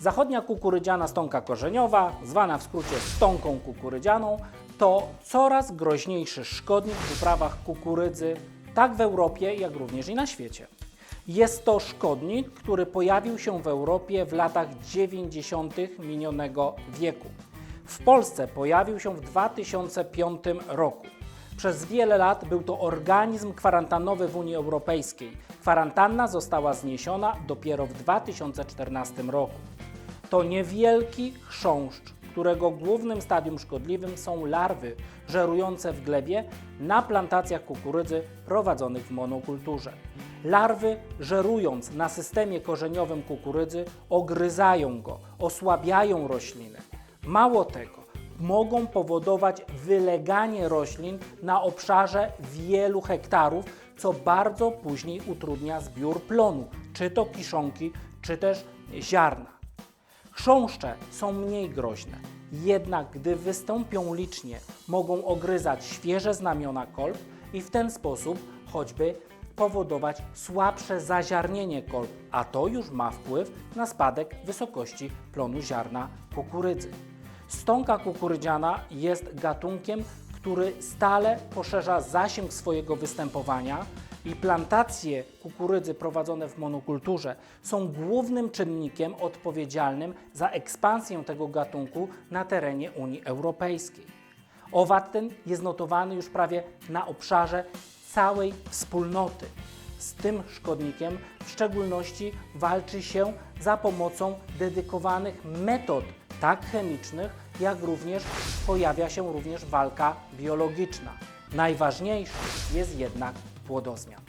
Zachodnia kukurydziana stonka korzeniowa, zwana w skrócie stonką kukurydzianą, to coraz groźniejszy szkodnik w uprawach kukurydzy, tak w Europie, jak również i na świecie. Jest to szkodnik, który pojawił się w Europie w latach 90. minionego wieku. W Polsce pojawił się w 2005 roku. Przez wiele lat był to organizm kwarantannowy w Unii Europejskiej. Kwarantanna została zniesiona dopiero w 2014 roku. To niewielki chrząszcz, którego głównym stadium szkodliwym są larwy żerujące w glebie na plantacjach kukurydzy prowadzonych w monokulturze. Larwy żerując na systemie korzeniowym kukurydzy ogryzają go, osłabiają rośliny. Mało tego, mogą powodować wyleganie roślin na obszarze wielu hektarów, co bardzo później utrudnia zbiór plonu, czy to kiszonki, czy też ziarna. Chrząszcze są mniej groźne, jednak gdy wystąpią licznie, mogą ogryzać świeże znamiona kolb i w ten sposób choćby powodować słabsze zaziarnienie kolb, a to już ma wpływ na spadek wysokości plonu ziarna kukurydzy. Stonka kukurydziana jest gatunkiem, który stale poszerza zasięg swojego występowania i plantacje kukurydzy prowadzone w monokulturze są głównym czynnikiem odpowiedzialnym za ekspansję tego gatunku na terenie Unii Europejskiej. Owad ten jest notowany już prawie na obszarze całej wspólnoty. Z tym szkodnikiem w szczególności walczy się za pomocą dedykowanych metod, tak chemicznych, jak również pojawia się również walka biologiczna. Najważniejszy jest jednak płodozmian.